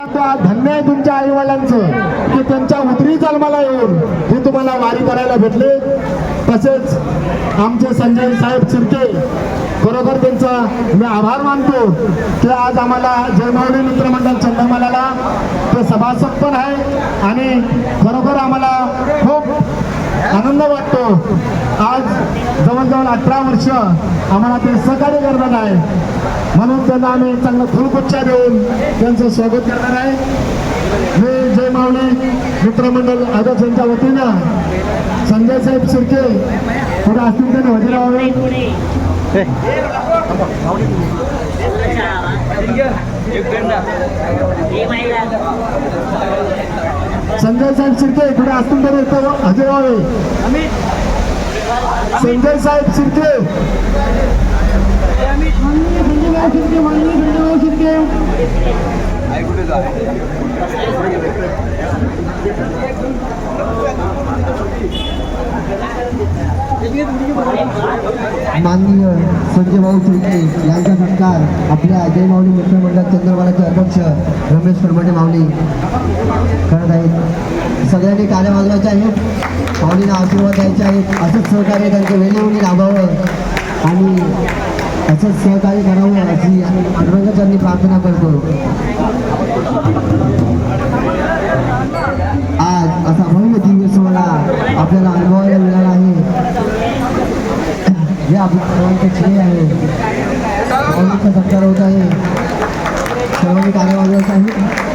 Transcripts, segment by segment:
धन्य आहे तुमच्या आई वडिलांचं की त्यांच्या उतरी जन्माला येऊन हे तुम्हाला वारी करायला भेटले. तसेच आमचे संजय साहेब चिरके खरोखर त्यांचा मी आभार मानतो. की आज आम्हाला जयमावली मित्रमंडळ चंद्रमालाला ते सभासद पण आहे आणि खरोखर आम्हाला खूप आनंद वाटतो. आज जवळजवळ अठरा वर्ष आम्हाला ते सहकार्य करणार आहे. म्हणून त्यांना आम्ही चांगलं फुलगुच्छा देऊन त्यांचं स्वागत करणार आहे. मी जय माऊली मित्रमंडळ आदर्श यांच्या वतीनं संजय साहेब शिर्के पुढे असतील त्यांनी हजर व्हावे संजय साहेब शिर्के पुढे असतील त्यांनी इथं हजर व्हावे. संजय साहेब शिर्के संजयभाऊ शिर्के माननीय संजयभाऊ माननीय संजय भाऊ शिर्के यांचा सत्कार आपल्या अजय माऊली मित्रमंडळ चंद्रबालाचे अध्यक्ष रमेश परमटे माऊली करत आहेत. सगळ्यांनी टाळ्या वाजवायच्या आहेत. माऊलींना आशीर्वाद द्यायचे आहेत. असंच सहकार्य त्यांचं वेळोवेळी लाभावं आणि असंच सहकार्य करावं अशी सर्वजणांनी प्रार्थना करतो. आज असा भव्य दिव्य सोहळा आपल्याला अनुभवायला मिळाला आहे. हे आपल्या सर्वांचे श्रेय आहे. सर्वांचा सत्कार होत आहे. सर्वांनी कार्य आहे.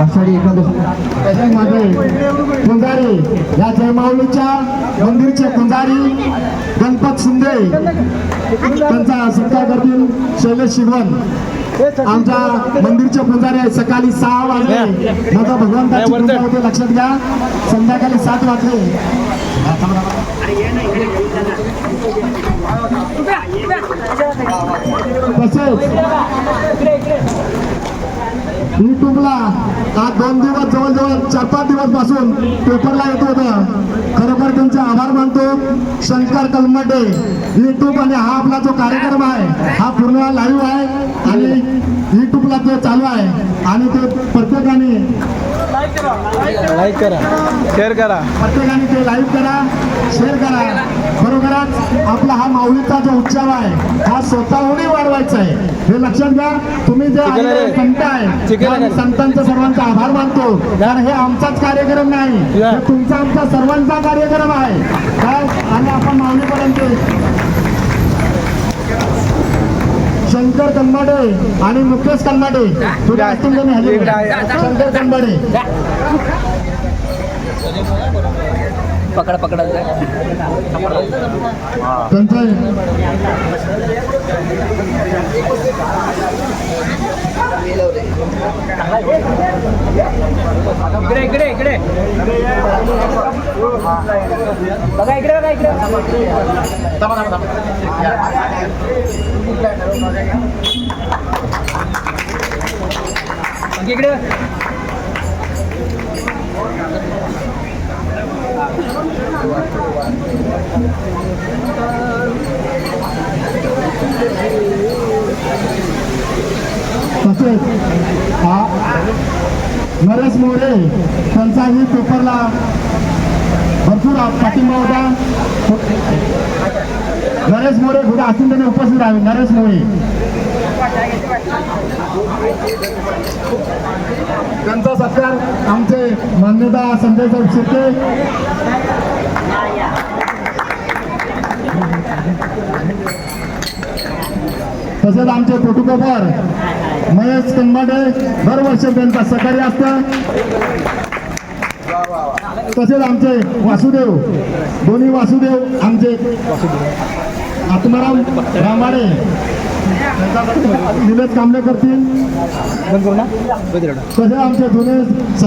आषाढी एकादशी. पुंजारी या जयमाऊलीच्या मंदिरचे पुंजारी शिंदे. त्यांचा सत्कार करतील शैलेश शिगवण आमच्या मंदिरचे पुंजारी आहे सकाळी सहा वाजले. माझा भगवंताची पूजा होते लक्षात घ्या. संध्याकाळी सात वाजले. तसेच युट्यूबला आज दोन दिवस जवळजवळ चार पाच दिवसपासून पेपरला येत होतं. खरोखर परंतु शंकर कलमटे युट्यूब आणि हा आपला जो कार्यक्रम आहे हा पूर्ण लाईव्ह आहे. आणि युट्यूबला तो चालू आहे आणि ते प्रत्येकाने लाईक करा. शेअर करा. प्रत्येकाने ते लाईव्ह करा शेअर करा. खरोखरच आपला हा माऊलीचा जो उत्सव आहे हा स्वतःहूनही वाढवायचा आहे. हे लक्षात घ्या तुम्ही जे. संत आहे. संतांचा सर्वांचा आभार मानतो. कारण हे आमचाच कार्यक्रम नाही. हे तुमचा आमचा सर्वांचा कार्यक्रम आहे. काय? आणि आपण माऊलीपर्यंत शंकर कनमाडे आणि मुकेश कनमाडे तुझ्या. शंकर कनमाडे पकड पकड. त्यांचं इकडे इकडे इकडे. बघा इकडे बघा इकडे. इकडे. तसेच हा नरेश मोरे त्यांचाही पेपरला भरपूर पाठिंबा होता नरेश मोरे कुठे असून त्यांनी उपस्थित राहावे. नरेश मोरे. त्यांचा सत्कार आमचे मान्यता संजय साहेब शिर्के तसेच आमचे फोटोग्राफर महेश कंबाडे दरवर्षी त्यांचा सहकार्य असतं तसेच आमचे वासुदेव दोन्ही वासुदेव आमचे आत्माराम रामाडे निलेश कांबळे करतील. तसेच आमचे जुने